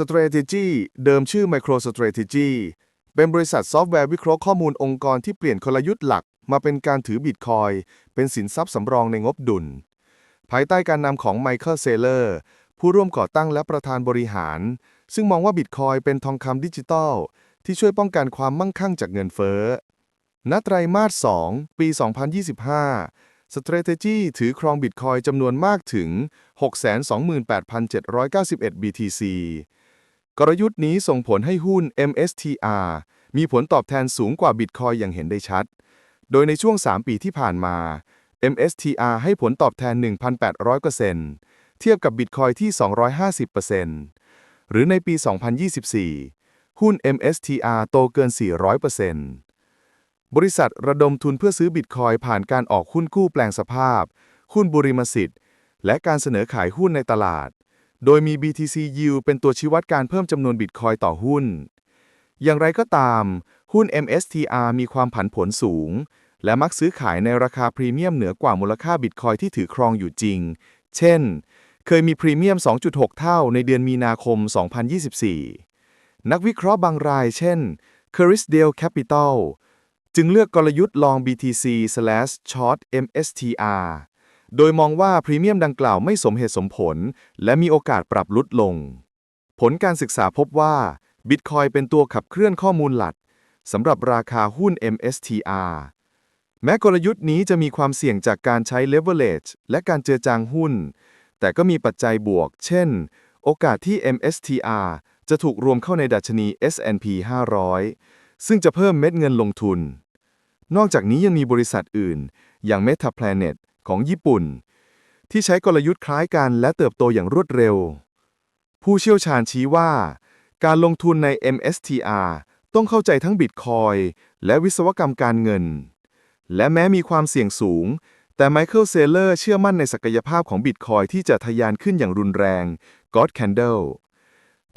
Strategy เดิมชื่อ MicroStrategy เป็นบริษัทซอฟต์แวร์วิเคราะห์ข้อมูลองค์กรที่เปลี่ยนกลยุทธ์หลัก มาเป็นการถือบิตคอยเป็นสินทรัพย์สำรองในงบดุล ภายใต้การนำของไมเคิลเซเลอร์ผู้ร่วมก่อตั้งและประธานบริหาร ซึ่งมองว่าบิตคอยเป็นทองคำดิจิทัลที่ช่วยป้องกันความมั่งคั่งจากเงินเฟ้อณไตรมาส 2 ปี 2025 Strategy ถือครองบิตคอยจำนวนมากถึง 628,791 BTC กลยุทธ์นี้ส่งผลให้หุ้น MSTR มีผลตอบแทนสูงกว่าบิตคอยอย่างเห็นได้ชัด โดยในช่วง 3 ปีที่ผ่านมา MSTR ให้ผลตอบแทน 1,800%เทียบกับบิตคอยที่ 250%หรือในปี 2024 หุ้น MSTR โตเกิน 400%บริษัทระดมทุนเพื่อซื้อบิตคอยผ่านการออกหุ้นกู้แปลงสภาพ หุ้นบุริมสิทธิ์ และการเสนอขายหุ้นในตลาด โดยมี BTC Yield เป็นตัวชี้วัดการเพิ่มจำนวนบิตคอยต่อหุ้น อย่างไรก็ตาม หุ้น MSTR มีความผันผวนสูง และมักซื้อขายในราคาพรีเมียมเหนือกว่ามูลค่าบิตคอยที่ถือครองอยู่จริง เช่น เคยมีพรีเมียม 2.6 เท่าในเดือนมีนาคม 2024 นักวิเคราะห์บางรายเช่น c u r i s d a l e Capital จึงเลือกกลยุทธ์ Long BTC Short MSTR โดยมองว่าพรีเมียมดังกล่าวไม่สมเหตุสมผล และมีโอกาสปรับลดลง ผลการศึกษาพบว่า Bitcoin เป็นตัวขับเคลื่อนข้อมูลหลักสำหรับราคาหุ้น MSTR แม้กลยุทธ์นี้จะมีความเสี่ยงจากการใช้ leverage และการเจือจางหุ้น แต่ก็มีปัจจัยบวก เช่น โอกาสที่ MSTR จะถูกรวมเข้าในดัชนี S&P 500 ซึ่งจะเพิ่มเม็ดเงินลงทุน นอกจากนี้ยังมีบริษัทอื่น อย่าง MetaPlanet ของญี่ปุ่น ที่ใช้กลยุทธ์คล้ายกันและเติบโตอย่างรวดเร็ว ผู้เชี่ยวชาญชี้ว่า การลงทุนใน MSTR ต้องเข้าใจทั้งบิตคอยและวิศวกรรมการเงิน และแม้มีความเสี่ยงสูง แต่ไมเคิลเซเลอร์เชื่อมั่นในศักยภาพของบิตคอยที่จะทะยานขึ้นอย่างรุนแรง God Candle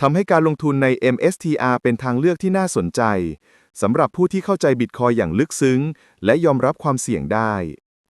ทำให้การลงทุนใน MSTR เป็นทางเลือกที่น่าสนใจสำหรับผู้ที่เข้าใจบิตคอยอย่างลึกซึ้ง และยอมรับความเสี่ยงได้